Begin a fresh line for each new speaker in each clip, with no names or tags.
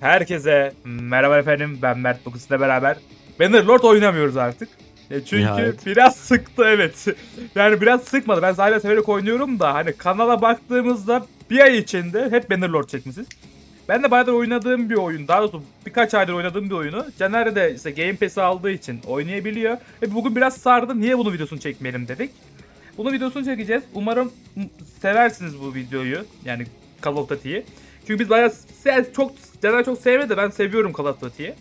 Herkese merhaba efendim ben Mert bugün sizle beraber Bannerlord oynamıyoruz artık. E çünkü
Nihayet.
biraz sıktı evet. Yani biraz sıkmadı. Ben hala severek oynuyorum da hani kanala baktığımızda bir ay içinde hep Bannerlord çekmişiz. Ben de bayağıdır oynadığım bir oyun, daha doğrusu birkaç aydır oynadığım bir oyunu Caner de işte Game Pass'i aldığı için oynayabiliyor. Ve bugün biraz sardı. Niye bunun videosunu çekmeyelim dedik. Bunun videosunu çekeceğiz. Umarım seversiniz bu videoyu. Yani Call of Duty'yi. Çünkü biz bayağı çok Caner çok sevmedi de ben seviyorum Duty'yi.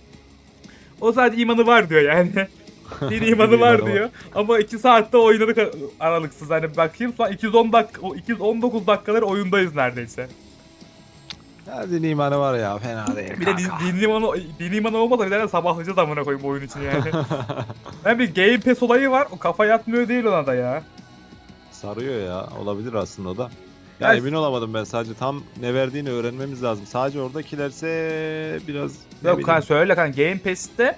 O sadece imanı var diyor yani. Bir imanı var diyor. Ama 2 saatte oynadık aralıksız. Hani bakayım an 210 dakika, 219 dakikalar oyundayız neredeyse.
Ya din imanı var ya fena değil.
Bir de din, dinli imanı, dinli imanı olmasa bir tane sabahlayacağız amına koyayım oyun için yani. ben bir Game Pass olayı var. O kafa yatmıyor değil ona da ya.
Sarıyor ya olabilir aslında o da. Ya emin olamadım ben sadece tam ne verdiğini öğrenmemiz lazım. Sadece oradakilerse biraz ne
Yok
bileyim.
kan söyle kan Game Pass'te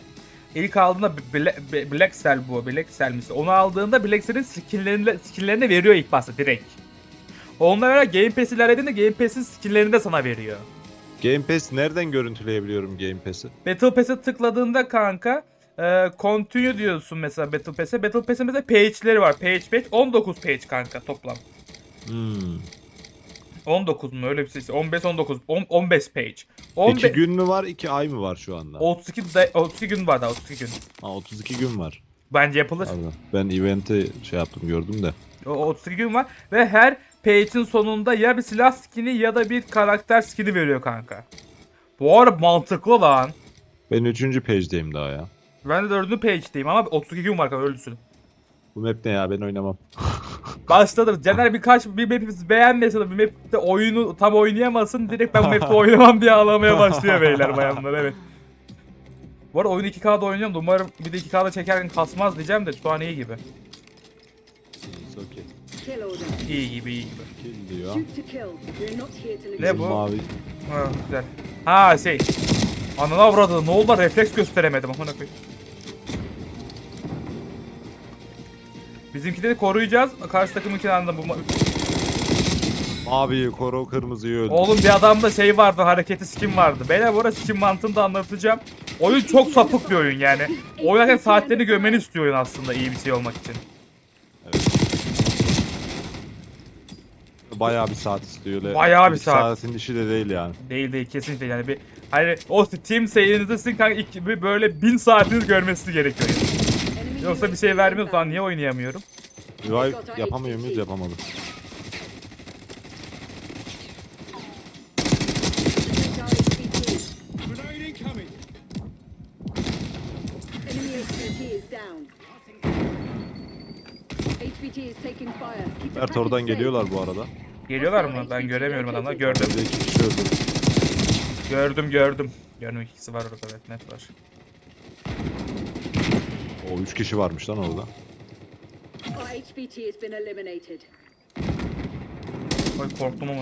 ilk aldığında Black, Black Cell bu. Black Cell mi? Onu aldığında Black Cell'in skinlerini, skinlerini veriyor ilk başta direkt. Onunla beraber Game Pass ilerlediğinde Game Pass'in skinlerini de sana veriyor.
Game Pass nereden görüntüleyebiliyorum Game Pass'i?
Battle Pass'e tıkladığında kanka e, continue diyorsun mesela Battle Pass'e. Battle Pass'in mesela page'leri var. Page page 19 page kanka toplam.
Hmm.
19 mu öyle bir şey. 15 19 10, 15 page.
İki
15
gün mü var iki ay mı var şu anda?
32 da, 32 gün var daha 32 gün.
Ha, 32 gün var.
Bence yapılır.
Pardon. Ben event'i şey yaptım gördüm de.
O 32 gün var ve her page'in sonunda ya bir silah skini ya da bir karakter skini veriyor kanka. Bu arada mantıklı lan.
Ben 3. page'deyim daha ya.
Ben de 4. page'deyim ama 32 gün var kanka öyle düşün.
Bu map ne ya ben oynamam.
Başladım. Caner birkaç bir map beğenmese de bir map'te oyunu tam oynayamasın. Direkt ben bu map'te oynamam diye ağlamaya başlıyor beyler bayanlar evet. Bu arada oyunu 2K'da oynuyorum da umarım bir de 2K'da çekerken kasmaz diyeceğim de şu an iyi gibi.
Okay.
İyi gibi iyi gibi.
Kill diyor.
Ne bu?
Mavi.
Ha güzel. Ha şey. Ananı avradı ne oldu lan? refleks gösteremedim amına koyayım. Bizimkileri koruyacağız. Karşı takımınkini anladım. Bu
Maviyi koru kırmızıyı öldür.
Oğlum bir adamda şey vardı, hareketi skin vardı. Beyler bu arada skin mantığını da anlatacağım. Oyun çok sapık bir oyun yani. Oynarken saatlerini görmeni istiyor oyun aslında iyi bir şey olmak için.
Bayağı bir saat istiyor öyle.
Bayağı bir
İki
saat.
Saatin işi de değil yani.
Değil değil kesinlikle yani bir hani o team seyrinizde sizin kanka iki, bir böyle bin saatiniz görmesi gerekiyor. yani. Yoksa bir şey vermiyor zaman niye oynayamıyorum?
Revive yapamıyor muyuz yapamadık. Mert oradan geliyorlar bu arada.
Geliyorlar mı? Ben göremiyorum adamları. Gördüm.
Evde iki kişi öldü.
Gördüm gördüm. Gördüm ikisi var orada evet net var.
O üç kişi varmış lan orada.
Our HVT has been eliminated.
Ay korktum ama.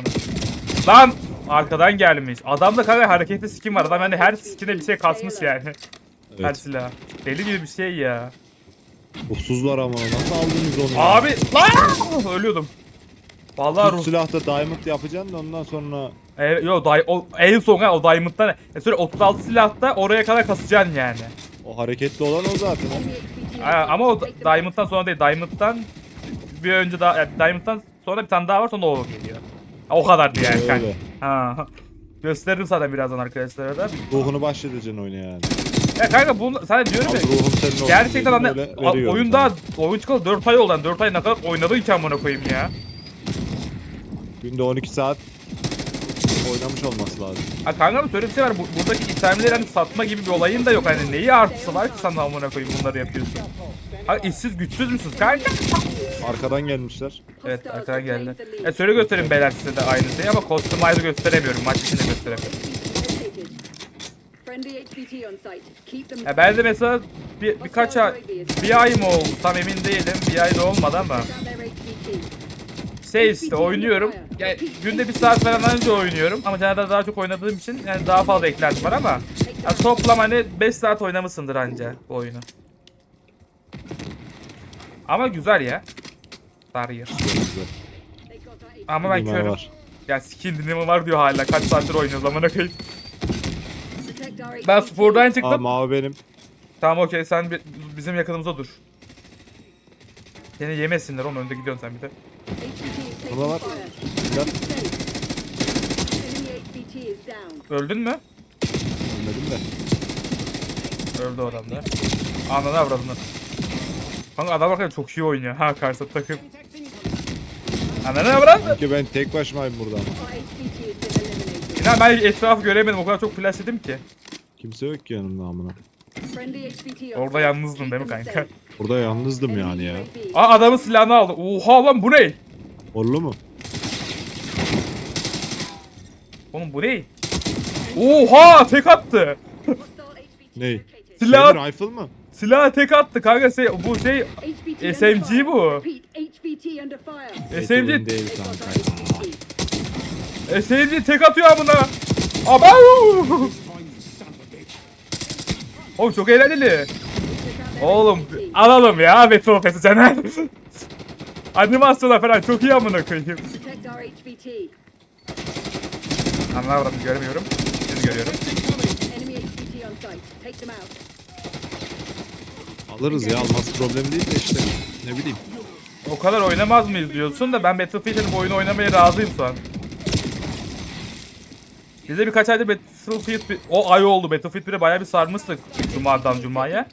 Lan! Arkadan gelmiş. Adamda kanka hareketli skin var. Adam hani her skine bir şey kasmış yani. Her
Evet.
silah. Deli gibi bir şey ya.
Ruhsuzlar ama nasıl aldınız onu?
Abi lan! Ölüyordum. Vallahi
Ruh silahta diamond yapacaksın da ondan sonra
E, yo, day, o, en son ha, o Diamond'dan. E, sonra 36 silahta oraya kadar kasacaksın yani.
O hareketli olan o zaten.
Ama o Diamond'dan sonra değil. Diamond'dan bir önce daha yani Diamond'dan sonra bir tane daha var sonra o geliyor. O kadardı yani kanka.
Öyle.
Ha. Gösteririm sana birazdan arkadaşlara da.
Ruhunu bahşedeceksin oyuna yani.
Ya kanka bunu sana diyorum ya.
ruhum senin olsun
Gerçekten
öyle
a- oyun daha oyun çıkalı 4 ay oldu. Yani 4 ay ne kadar oynadın ki amına koyayım ya.
Günde 12 saat oynamış olması lazım.
Ha kanka bir söyle bir şey var. Bu, buradaki itemleri hani satma gibi bir olayın da yok. Hani neyi artısı var ki sana amına koyayım bunları yapıyorsun. Ha işsiz güçsüz müsünüz kanka?
Arkadan gelmişler.
Evet arkadan
have
geldi.
claimed the lead.
Ya söyle göstereyim beyler size de aynı şeyi ama customize'ı gösteremiyorum. Maç içinde gösteremiyorum.
Located. Friendly HVT on site. Keep them
Ya ben de mesela bir, birkaç ay, bir ay mı oldu tam emin değilim. Bir ay da olmadı ama. Şey işte oynuyorum. Ya, günde bir saat falan önce oynuyorum ama genelde daha çok oynadığım için yani daha fazla eklentim var ama ya toplam hani 5 saat oynamışsındır anca bu oyunu. Ama güzel ya.
HVT.
Ama ben körüm.
var.
Ya skill dinleme var diyor hala. Kaç saattir oynuyoruz amına koyayım. Ben spordan çıktım.
Aa mavi benim.
Tamam okey sen bi- bizim yakınımıza dur. Seni yemesinler oğlum önde gidiyorsun sen bir de.
Burada var. Gel.
Öldün mü?
Ölmedim de.
Öldü o adam da. Ananı avradını. Kanka adam bakın çok iyi oynuyor ha karşı takım. Ananı avradını.
Sanki ben tek başımayım burada.
İnan ben etrafı göremedim o kadar çok flash yedim ki.
Kimse yok ki yanımda amına.
Orada
site.
yalnızdın değil mi kanka?
Burada yalnızdım yani ya.
Aa adamın silahını aldı. Oha lan bu ne?
Orlu mu?
Oğlum bu ne? Oha tek attı.
Ney?
Silah
Şey, rifle mı?
silah tek attı kanka şey bu şey SMG bu. SMG
değil kanka.
HVT.
SMG tek atıyor amına. Abav! Oğlum çok eğlenceli. Oğlum alalım ya Pass'i Caner. Animasyonlar falan çok iyi amına koyayım.
HVT.
Anlamadım görmüyorum. Siz görüyorum.
Alırız ya alması problem değil de işte. Ne bileyim.
O kadar oynamaz mıyız diyorsun da ben Battlefield'in bu oyunu oynamaya razıyım şu an. Bize birkaç aydır Battlefield bir... O ay oldu Battlefield 1'e bayağı bir sarmıştık Cuma'dan Cuma'ya.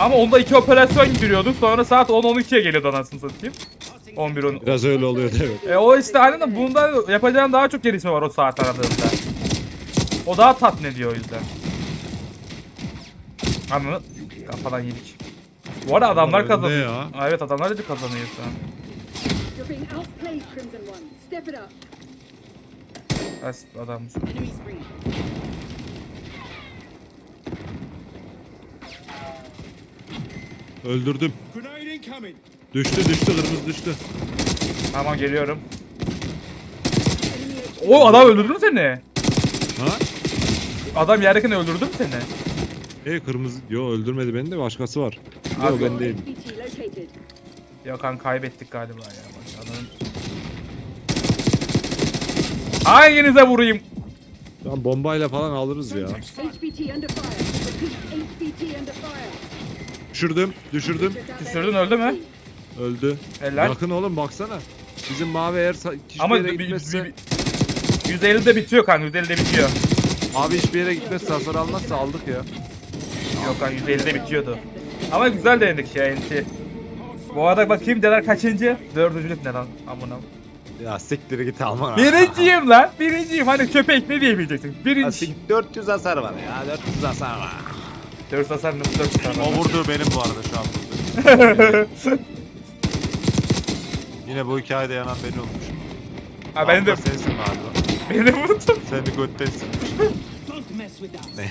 Ama onda iki operasyon giriyorduk sonra saat 10-12'ye geliyordu anasını satayım. 11 10.
Biraz öyle oluyordu evet.
E o işte aynen de bunda yapacağın daha çok gelişme var o saat aradığında. O daha tatmin ediyor o yüzden. Anladın? Kafadan yedik. Bu arada adamlar kazanıyor. Evet adamlar da kazanıyor şu an. As adam.
Öldürdüm. Düştü düştü kırmızı düştü.
Tamam geliyorum. O adam öldürdü mü seni?
Ha?
Adam yerdekini öldürdü mü seni?
Hey kırmızı. Yo öldürmedi beni de başkası var. Yo
Abi-
ben değilim.
Ya kan kaybettik galiba ya. Bak adamın... Hanginize vurayım?
Tamam bombayla falan alırız ya.
HVT under fire. Repeat, HVT under fire.
Düşürdüm düşürdüm.
Düşürdün, öldü mü?
Öldü.
Helal.
Yakın oğlum baksana. Bizim mavi eğer sa- hiçbir
Ama
yere
bir, bir,
gitmezse...
bir, 150'de bitiyor kan 150'de bitiyor.
Abi hiçbir yere gitmezse hasar almazsa aldık ya.
Yok kan 150'de bitiyordu. Ama güzel denedik ya enti. Bu arada bakayım Caner kaçıncı? Dördüncülük ne lan? Amına.
Ya siktir git alma.
Birinciyim lan. Birinciyim. Hani köpek ne diyebileceksin?
Ya
Birinci.
sik- 400 hasar var ya 400 hasar var.
Dört hasar nasıl dört hasar?
O vurdu benim bu arada şu an vurdu. Yine bu hikayede yanan beni olmuş.
ha benim de
Abla sensin galiba.
beni vurdu.
Seni götten silmiş.
Don't mess with that.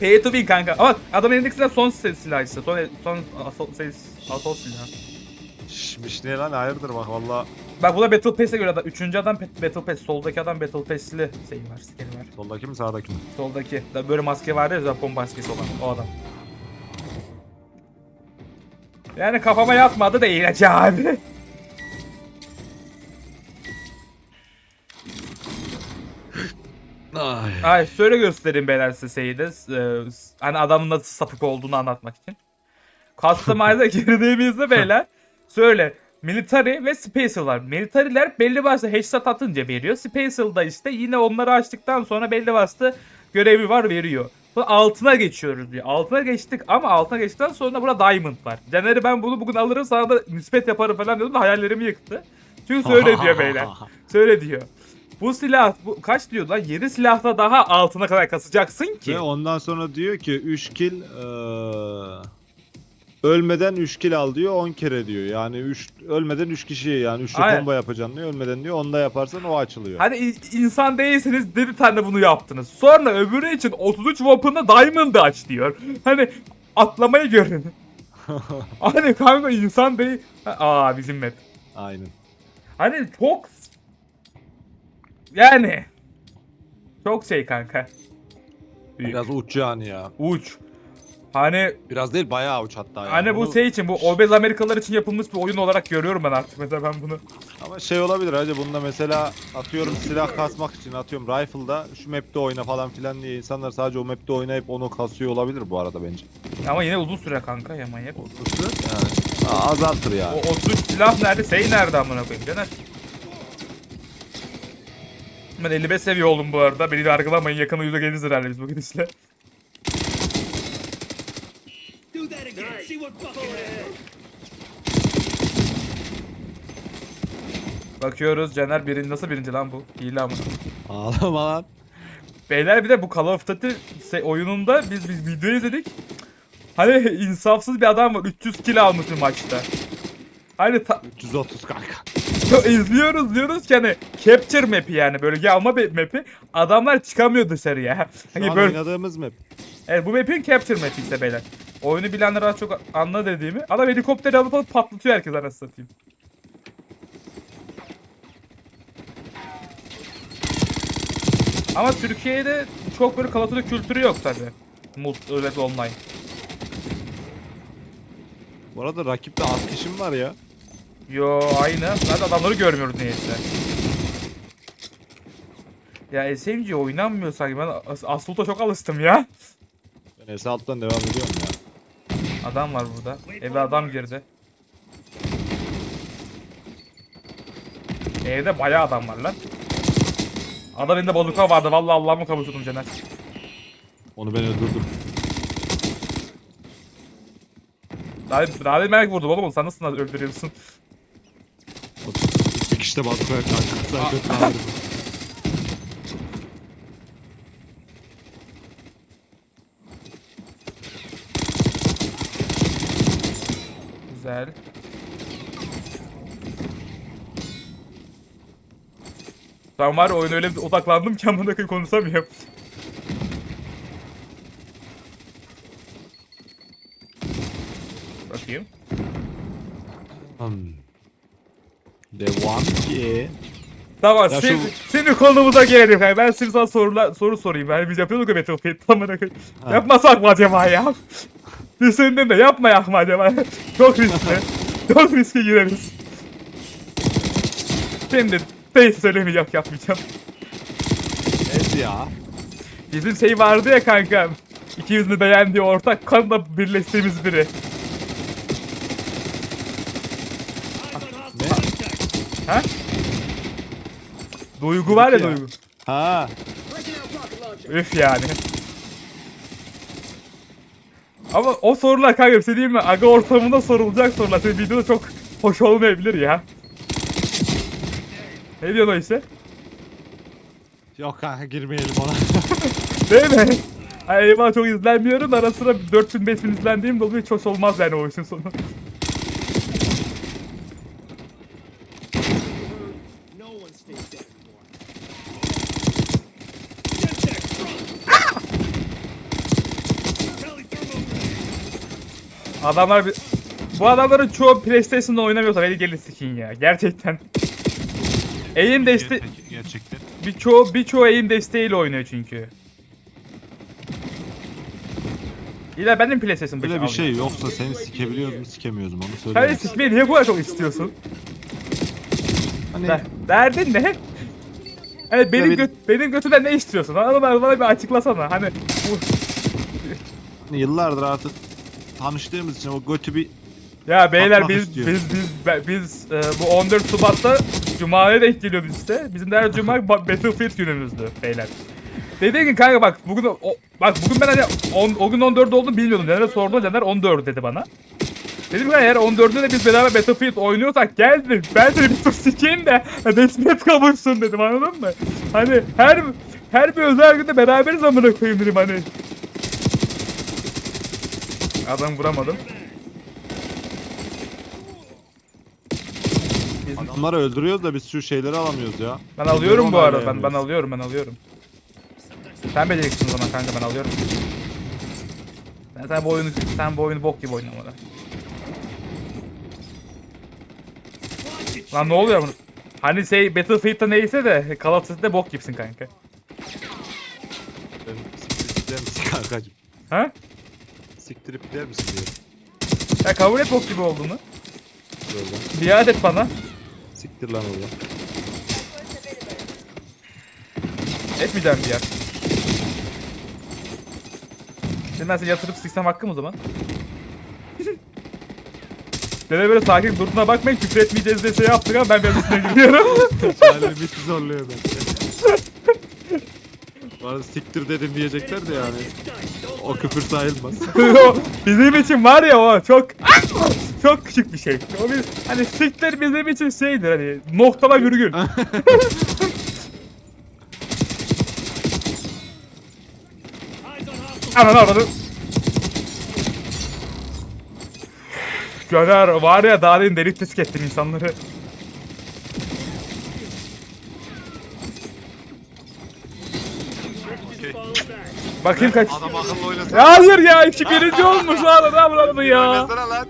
Pay to win kanka. Ama adam elindeki silah son ses silah işte. Son son assault ses assault silah.
Şşmiş ne lan hayırdır bak valla.
Bak bu da Battle Pass'e göre adam. Üçüncü adam Battle Pass. Soldaki adam Battle Pass'li şey var. Skeri var.
Soldaki mi sağdaki mi?
Soldaki. Da böyle maske var ya Japon maskesi olan o adam. Yani kafama yatmadı da iğrenç abi.
Ay.
Ay şöyle göstereyim beyler size şeyi de. Ee, hani adamın nasıl sapık olduğunu anlatmak için. Customize'a girdiğimizde beyler şöyle Military ve Special var. Military'ler belli başlı headshot atınca veriyor. Special'da işte yine onları açtıktan sonra belli başlı görevi var veriyor. Sonra altına geçiyoruz diyor. Altına geçtik ama altına geçtikten sonra burada Diamond var. Caner'i ben bunu bugün alırım sana da nispet yaparım falan diyordum da hayallerimi yıktı. Çünkü söyle diyor beyler. Söyle diyor. Bu silah bu kaç diyor lan? 7 silahla daha altına kadar kasacaksın ki.
Ve ondan sonra diyor ki 3 kill eee, ölmeden 3 kill al diyor 10 kere diyor. Yani 3 ölmeden 3 kişiye yani 3
Aynen.
combo yapacaksın diyor. Ölmeden diyor onda yaparsan o açılıyor.
Hani i- insan değilseniz dedi tane bunu yaptınız. Sonra öbürü için 33 weapon'da Diamond'ı aç diyor. Hani atlamayı görün. hani kanka insan değil. Ha, Aa bizim map.
Aynen.
Hani çok yani çok şey kanka. Büyük.
Biraz uç yani ya.
uç. Hani
Biraz değil bayağı uç hatta yani.
hani bu
Bunu-
şey için bu obez Amerikalılar için yapılmış bir oyun olarak görüyorum ben artık mesela ben bunu.
Ama şey olabilir hacı bunda mesela atıyorum silah kasmak için atıyorum rifle'da şu map'te oyna falan filan diye insanlar sadece o map'te oynayıp onu kasıyor olabilir bu arada bence.
Ama yine uzun süre kanka ya manyak.
Yani a- azaltır
O
yani.
33 silah nerede? Şey nerede amına koyayım Caner? Ben 55 seviye oldum bu arada. Beni de argılamayın. Yakında yüze geliriz herhalde biz bu gidişle.
That again. See what.
Bakıyoruz Caner birinci nasıl birinci lan bu? Hile amına.
Ağlama lan.
Beyler bir de bu Call of Duty se- oyununda biz biz video izledik. Hani insafsız bir adam var 300 kill almış bir maçta. Hani ta-
330 kanka.
izliyoruz diyoruz ki hani capture map'i yani bölge alma be- map'i adamlar çıkamıyor dışarıya.
Şu
Hani
an
böyle
oynadığımız map.
Evet bu map'in capture map'i işte beyler. Oyunu bilenler az çok anla dediğimi. Adam helikopteri alıp alıp patlatıyor herkes anasını satayım. Ama Türkiye'de çok böyle Call kültürü yok tabi. Mult öyle de online.
Bu arada rakipte az kişim var ya.
Yo aynı. Ben de adamları görmüyoruz neyse. Ya SMG oynanmıyor sanki. Ben As- Assault'a çok alıştım ya.
Ben Esalt'tan devam ediyorum ya.
Adam var burada. Eve adam girdi. Evde bayağı adam var lan. Adam elinde bazuka vardı. Vallahi Allah'ımı kavuşturdum Caner.
Onu ben öldürdüm.
Daha, daha demin belki vurdum oğlum. Sen nasıl öldürüyorsun?
Bir kişi de bazukaya kanka. Sen kötü ağrıdın.
Güzel. Ben var ya oyuna öyle bir odaklandım ki amına koyayım konuşamıyorum. Bakayım.
Hmm. Devam ki.
Tamam,
Ya
şimdi,
şu-
şimdi konumuza gelelim. kanka. Ben şimdi sana sorular, soru sorayım. Yani biz yapıyorduk ya Battlefield. Tamam. Yapmasak mı acaba ya? Düşündüm de yapmayak mı acaba? Çok riskli. Çok riske gireriz. Şimdi hiç söylemeyeceğim, yapmayacağım.
Evet ya.
Bizim şey vardı ya kanka. İkimizin beğendiği ortak kanla birleştiğimiz biri.
Ne?
Ha? Duygu var ya
ya.
duygu.
Ha.
Üf yani. Ama o sorular kanka bir şey diyeyim mi? Aga ortamında sorulacak sorular. Senin videoda çok hoş olmayabilir ya. Ne diyorsun o işte?
Yok kanka girmeyelim ona.
Değil mi? Ay eyvah çok izlenmiyorum ara sıra 4000 5000 izlendiğim de oluyor hiç hoş olmaz yani o işin sonu. Adamlar bir... Bu adamların çoğu PlayStation'da oynamıyorsa beni gelin sikin ya. Gerçekten. Aim deste...
Gerçekten.
Birçoğu, birçoğu aim desteğiyle oynuyor çünkü. İlla benim PlayStation
Böyle bir
alayım.
şey yoksa seni sikemiyoruz mu onu
Sen
söyle.
sikmeyi niye bu kadar çok istiyorsun?
Hani
Der, derdin ne? Hani benim,
bir-
göt, benim götümden ne istiyorsun? Anladın mı? Bana bir açıklasana. Hani bu...
hani yıllardır artık tanıştığımız için o götü bir
Ya beyler biz,
istiyor.
biz biz biz, biz e, bu 14 Şubat'ta Cuma'ya denk geliyordu işte. Bizim de her Cuma ba- Battlefield günümüzdü beyler. Dediğim gibi kanka bak bugün o, bak bugün ben hani on, o gün 14 olduğunu bilmiyordum. Caner'e sordum Caner 14 dedi bana. Dedim ki eğer 14'ünde de biz beraber Battlefield oynuyorsak gel dedim. Ben seni bir tur sikeyim de resmiyet kavuşsun dedim anladın mı? Hani her her bir özel günde beraber zamana koyayım dedim hani. Adam vuramadım.
Adamları öldürüyoruz da biz şu şeyleri alamıyoruz ya.
Ben alıyorum bu arada. Ben, ben alıyorum ben alıyorum. Sen beceriksiz o zaman kanka ben alıyorum. Sen, sen bu oyunu sen bu oyunu bok gibi oyna bana.
Watch it,
Lan ne oluyor bunu? Hani şey Battlefield'da neyse de Call of Duty'de bok gibisin kanka.
Siktirip misin kankacım?
Ha?
Siktirip gider misin diyorum.
Ya kabul et bok gibi olduğunu.
Böyle.
Biat et bana.
Siktir lan oradan.
Etmeyeceğim bir yer. Şimdi ben seni yatırıp siksem hakkım o zaman. Dede böyle sakin durduğuna bakmayın küfür etmeyeceğiz diye şey yaptık ama ben biraz üstüne gidiyorum.
Yani bitti zorluyor beni. Bana siktir dedim diyecekler de yani. O küfür sayılmaz.
Bizim için var ya o çok çok küçük bir şey. O bir, hani siktir bizim için şeydir hani noktala virgül. Anan aradı. Göner var ya daha demin delik tesk ettin insanları. Bakayım kaç.
Adam akıllı oynasın.
Ya hayır ya iki birinci olmuş lan adam lan ya.
Mesela lan.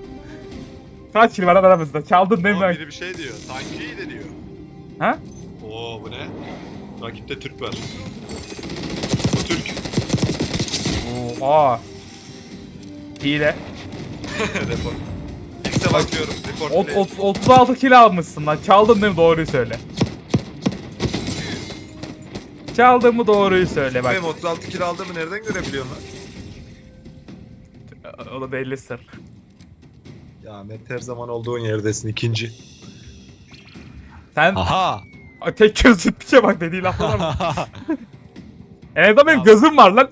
Kaç kill var aramızda? Çaldın değil mi?
Oğlum biri bir şey diyor. Sanki iyi de diyor.
Ha?
Oo bu ne? Rakipte Türk var. Bu Türk.
Aa. Hile.
Report. X'e bakıyorum. Report
Ot, ot, 36 kill almışsın lan. Çaldın değil mi? Doğruyu söyle. Çaldın mı doğruyu söyle bak.
Benim 36 kilo aldığımı nereden görebiliyorsun lan?
O da belli sır.
Ya Met her zaman olduğun yerdesin ikinci.
Sen
Aha.
Tek gözlü piçe bak dediği laflara bak. En azından benim gözüm var lan.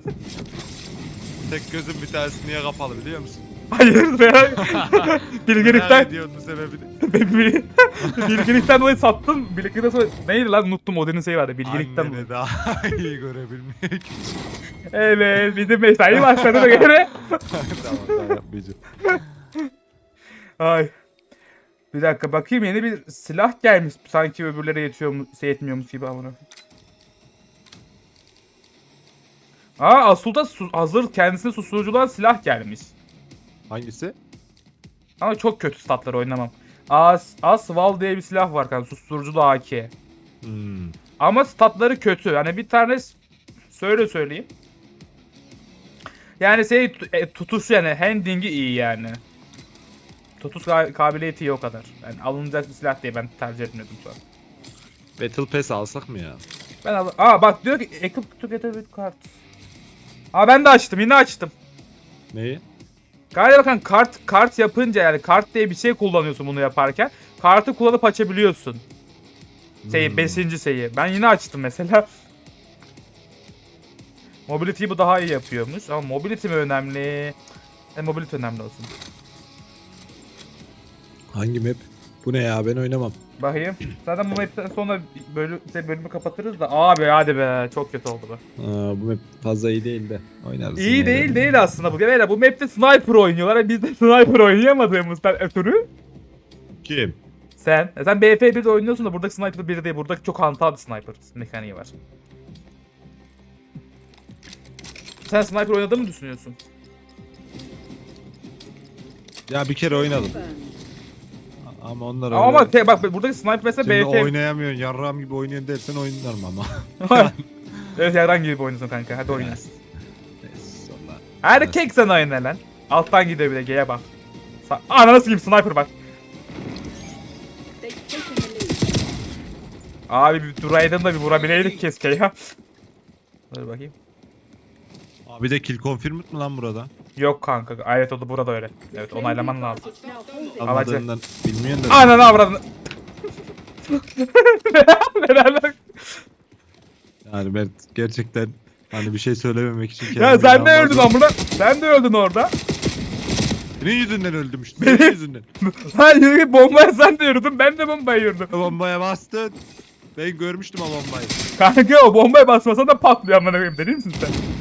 Tek gözüm bir tanesi niye kapalı biliyor musun?
Hayır be. Bilgelikten,
ediyorsun bu sebebini.
Bilgelikten dolayı sattın. Bilgelikten sonra neydi lan unuttum Odin'in şeyi vardı. Bilgelikten dolayı.
Anneni daha iyi görebilmek.
Evet bizim mesai başladı da göre.
tamam daha yapmayacağım.
Ay. Bir dakika bakayım yeni bir silah gelmiş. Sanki öbürlere yetiyor mu, şey yetmiyormuş gibi amına. Aa Asul'da su- hazır kendisine susturuculan silah gelmiş.
Hangisi?
Ama çok kötü statları oynamam. As Asval diye bir silah var kanka susturuculu AK.
Hmm.
Ama statları kötü. Yani bir tane söyle söyleyeyim. Yani şey e, tutuş yani handling'i iyi yani. Tutuş ka- kabiliyeti iyi o kadar. Yani alınacak bir silah diye ben tercih etmiyordum şu an.
Battle Pass alsak mı ya?
Ben al Aa bak diyor ki equip together with card. Aa ben de açtım yine açtım.
Neyi?
Galiba bakın kart kart yapınca yani kart diye bir şey kullanıyorsun bunu yaparken. Kartı kullanıp açabiliyorsun. Şeyi
Hmm.
5. şeyi. Ben yine açtım mesela. Mobility'yi bu daha iyi yapıyormuş ama mobility mi önemli? E, mobility önemli olsun.
Hangi map? Bu ne ya ben oynamam.
Bakayım. Zaten bu mapten sonra bölüm, şey, bölümü kapatırız da abi hadi be çok kötü oldu bu.
Aa, bu map fazla iyi değil de oynarız.
İyi
de.
değil değil aslında bu. Beyler bu map'te sniper oynuyorlar. Biz de sniper oynayamadığımızdan ötürü.
Kim?
Sen, e sen BF1'de oynuyorsun da buradaki sniper 1 değil. Buradaki çok hantal bir sniper mekaniği var. Sen sniper oynadığını mı düşünüyorsun?
Ya bir kere oynadım. Ama onlar
Ama
öyle.
bak, te- bak buradaki sniper mesela
Şimdi
BF...
oynayamıyorsun, yarram gibi oynuyorsun dersen oynarım ama.
evet herhangi gibi oynuyorsun kanka. Hadi oyna. Erkek sen oyna lan. Alttan gidiyor bir de G'ye bak. Sa nasıl gibi sniper bak. Abi bir duraydın da bir vurabileydik keşke ya. Dur bakayım.
Abi de kill confirmed mi lan burada?
Yok kanka. Evet o da burada öyle. Evet onaylaman lazım.
Holding.
Almadığından bilmiyorsun da.
Ananı avradını. Neler
Yani Mert gerçekten hani bir şey söylememek için
Ya sen de öldün amına. Sen de öldün orada.
Senin yüzünden öldüm işte. Senin yüzünden.
Lan yürü git, bombaya sen de yürüdün. Ben de bombaya yürüdüm.
Bombaya bastın. Ben görmüştüm o bombayı.
Kanka o bombaya basmasan da patlıyor amına koyayım. Deli misin sen?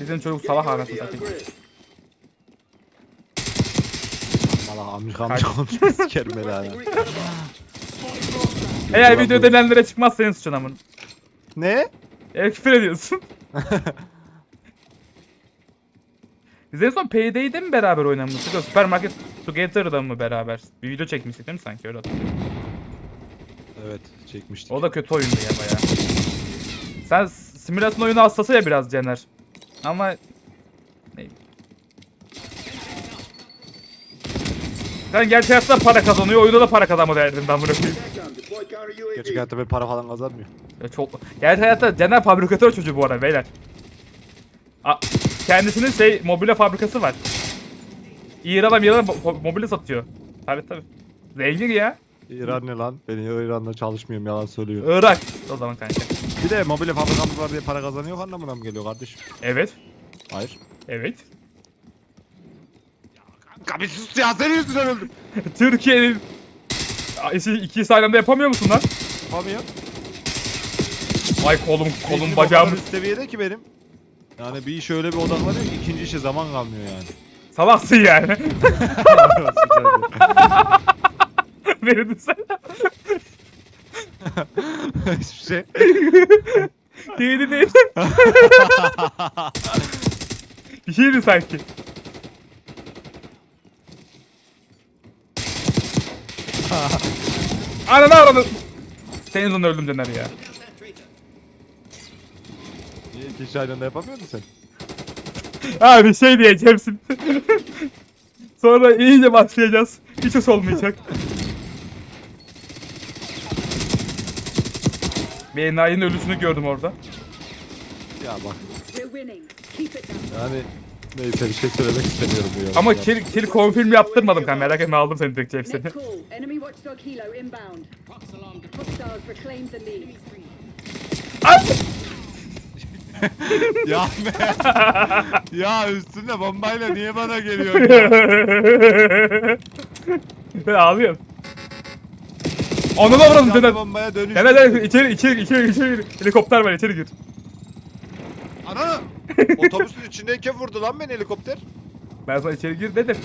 Bizim çocuk salak anasını satayım.
Valla amca amca amca sikerim herhalde.
Eğer video denilenlere çıkmaz senin suçun amına.
Ne?
Evet küfür ediyorsun. Biz en son Payday'de mi beraber oynamıştık? O Supermarket Together'da mı beraber? Bir video çekmiştik değil mi sanki öyle hatırlıyorum.
Evet çekmiştik.
O da kötü oyundu ya bayağı. Sen simülasyon oyunu hastası ya biraz Cener. Ama ne Sen gerçek hayatta para kazanıyor, oyunda da para kazanma derdinden bırakayım.
Gerçek hayatta ben para falan kazanmıyor.
Ya çok... Gerçek hayatta genel fabrikatör çocuğu bu arada beyler. A kendisinin şey mobilya fabrikası var. İran'a İran'a mo- mobilya satıyor. Tabi tabi. Zengin ya.
İran ne lan? Ben İran'da çalışmıyorum yalan söylüyor.
Irak. O zaman kanka.
Bir de mobilya fabrikamız var diye para kazanıyor anlamına mı geliyor kardeşim?
Evet.
Hayır.
Evet.
Bir sus ya senin yüzünden öldüm.
Türkiye'nin... İki sayede yapamıyor musun lan?
Yapamıyor.
Ay kolum kolum
Benim
bacağım.
üst seviyede ki benim. Yani bir iş öyle bir odaklanıyor ki ikinci işe zaman kalmıyor yani.
Salaksın yani. Verirdi sen.
Hiçbir şey.
Değildi değil. Bir şeydi sanki. Ananı aranı. Senin yüzünden öldüm Caner ya.
Niye iki iş aynı anda yapamıyor musun sen?
Abi şey diyeceğim şimdi. Sonra iyice başlayacağız. Hiç hoş olmayacak. Bir enayinin ölüsünü gördüm orada.
Ya bak yani neyse bir şey söylemek istemiyorum bu yorumda.
Ama kill, kill confirm yaptırmadım kanka merak etme aldım seni direkt hepsini. Ay!
ya me- ya üstünde bombayla niye bana geliyor ya?
Ağlıyorum. Vuralım
Canlı
Caner.
bombaya dönüş.
Caner içeri içeri içeri içeri gir. Helikopter var içeri gir.
Ana! Otobüsün içindeyken vurdu lan beni helikopter.
Ben sana içeri gir dedim.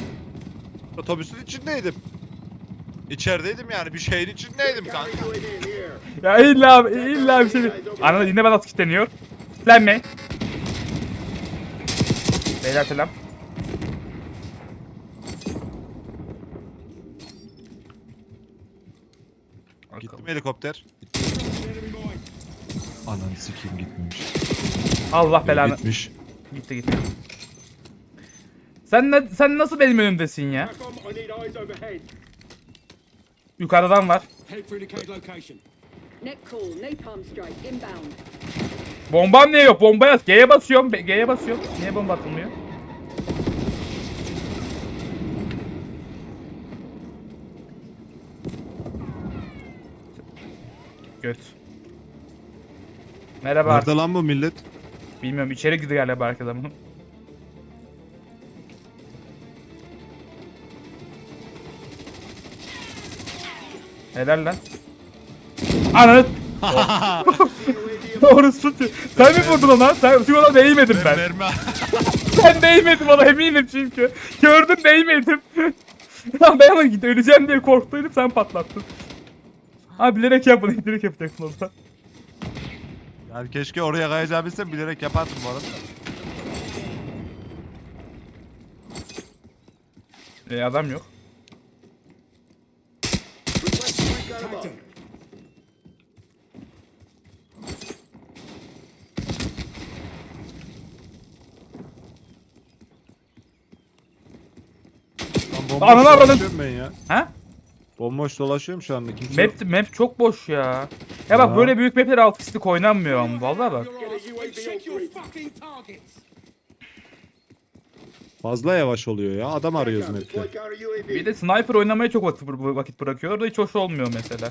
Otobüsün içindeydim. İçerideydim yani bir şeyin içindeydim kanka.
Ya illa illa bir şey. Anladın yine bana kilitleniyor. Kilitlenme. Beyler selam.
Gitti mi helikopter? Ananı sikeyim gitmemiş.
Allah belanı.
Gitmiş.
Gitti gitti. Sen ne, sen nasıl benim önümdesin ya? Yukarıdan var. Bombam niye yok? Bomba yaz. G'ye basıyorum. G'ye basıyorum. Niye bomba atılmıyor? Göt. Merhaba.
Nerede lan bu millet?
Bilmiyorum içeri girdi galiba arkadan. Helal lan. Ananı. Doğru tutuyor. Sen mi vurdun ona? Sen ona değmedim ben.
Mermi
Ben değmedim ona eminim çünkü. Gördüm değmedim. Lan ben ama git öleceğim diye korktuydum sen patlattın. Ha bilerek yapın, bilerek yapacaksın onu da.
Yani keşke oraya kayacağı bilsem bilerek yapardım bu arada.
E adam yok.
Lan bomboş
Ananı avradın.
dolaşıyorum ben ya.
Ha?
Bomboş dolaşıyorum şu anda kimse.
Map, map çok boş ya. Ya bak
Ya.
böyle büyük mapler alt kişilik oynanmıyor ama vallahi bak.
Fazla yavaş oluyor ya. Adam arıyoruz map'te.
Bir de sniper oynamaya çok vakit, vakit bırakıyor. O da hiç hoş olmuyor mesela.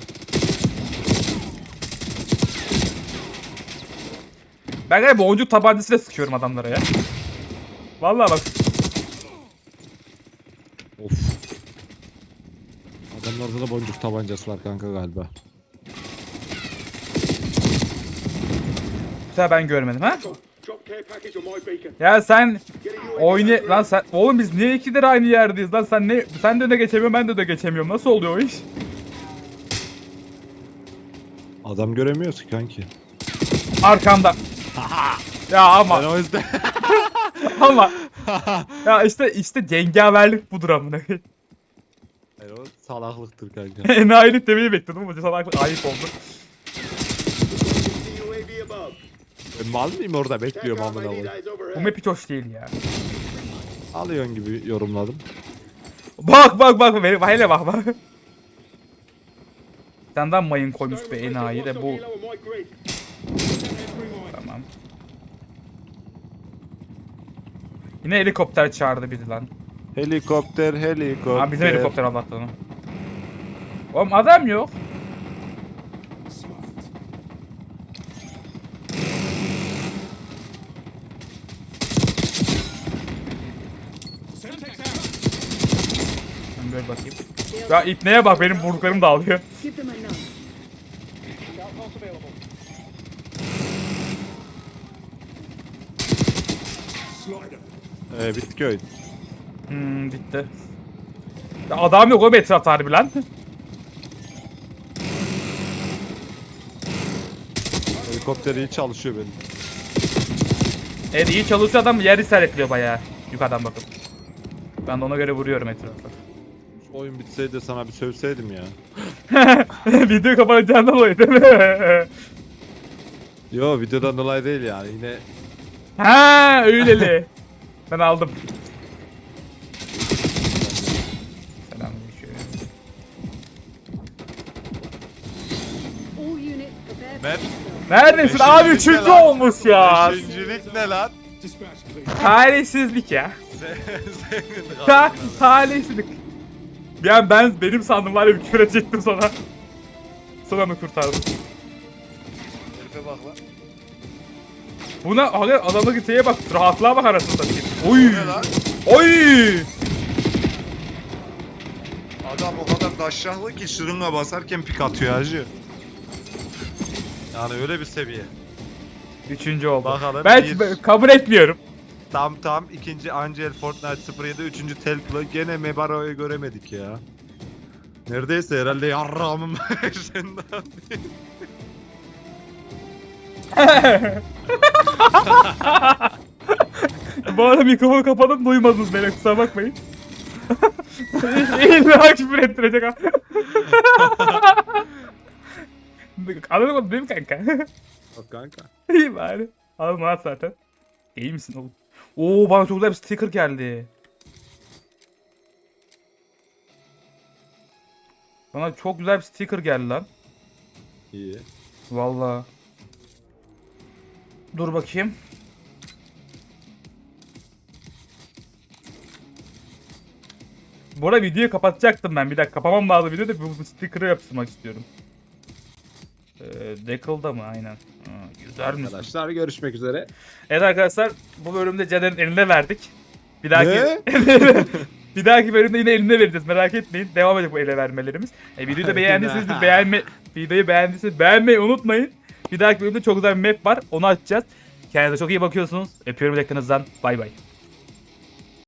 Ben galiba boncuk tabancasıyla sıkıyorum adamlara ya. Vallahi bak.
Of. Adamlarda da boncuk tabancası var kanka galiba.
Sefer ben görmedim ha. Ya sen oyna lan sen oğlum biz niye ikidir aynı yerdeyiz lan sen ne sen de öne geçemiyorsun ben de öne geçemiyorum nasıl oluyor o iş?
Adam göremiyoruz ki kanki.
Arkamda. ya
Ben
ama
o yüzden...
ama ya işte işte cengaverlik budur amına koyayım.
Hayır, o salaklıktır kanka.
Enayilik demeyi bekliyordum ama salaklık ayıp oldu.
Ben mal mıyım orada bekliyorum amına koyayım.
Bu map hiç hoş değil ya.
Alıyorsun gibi yorumladım.
Bak bak bak benim hele bak bak. Senden mayın koymuş be enayi de bu. Tamam. Yine helikopter çağırdı biri lan.
Helikopter helikopter.
Abi bizim helikopter Allah'tan. Oğlum adam yok. Ben böyle bakayım. Ya ipneye bak benim vurduklarım dağılıyor.
Ee, bitti oyun.
Hmm bitti. Ya adam yok o etrafta harbi lan.
Helikopter iyi çalışıyor benim.
Evet iyi çalışıyor adam yer işaretliyor bayağı. Yukarıdan bakıp. Ben de ona göre vuruyorum etrafa.
Oyun bitseydi sana bir sövseydim ya.
Video kapanacağından dolayı değil mi?
Yo videodan dolayı değil yani yine
ha öyleli. ben aldım. Neredesin abi üçüncü
lan.
olmuş ya.
Beşincilik ne lan?
Talihsizlik ya. Ta talihsizlik. An ben benim sandım var ya bir küfür edecektim sonra. Sonra mı kurtardım?
Herife bak lan.
Buna abi adamdaki şeye bak rahatlığa bak arasında satayım. Oy.
Ne lan?
Oy.
Adam o kadar daşşahlı ki şırınga basarken pik atıyor hacı. Yani öyle bir seviye.
Üçüncü oldu.
Bakalım,
ben
bir.
ben kabul etmiyorum.
Tam tam ikinci Angel Fortnite 07 üçüncü Telplo gene Mebaro'yu göremedik ya. Neredeyse herhalde yarrağımın başında.
Bu arada mikrofonu kapadım duymadınız beni kusura bakmayın. İlla küfür ettirecek ha. Anladın değil mi kanka?
Bak kanka.
İyi bari. Alma at zaten. İyi misin oğlum? Oo bana çok güzel bir sticker geldi. Bana çok güzel bir sticker geldi lan.
İyi.
Vallahi. Dur bakayım. Bu arada videoyu kapatacaktım ben. Bir dakika kapamam lazım videoda bu, bu sticker'ı yapmak istiyorum. Deckle'da mı? Aynen. Ha, güzelmiş.
Arkadaşlar görüşmek üzere.
Evet arkadaşlar bu bölümde Ceren'in eline verdik. Bir dahaki bir dahaki bölümde yine eline vereceğiz merak etmeyin. Devam edecek bu ele vermelerimiz. E, videoyu da beğendiyseniz beğenme videoyu beğendiyseniz beğenmeyi unutmayın. Bir dahaki bölümde çok güzel bir map var. Onu açacağız. Kendinize çok iyi bakıyorsunuz. Öpüyorum yakınızdan. Bay bay.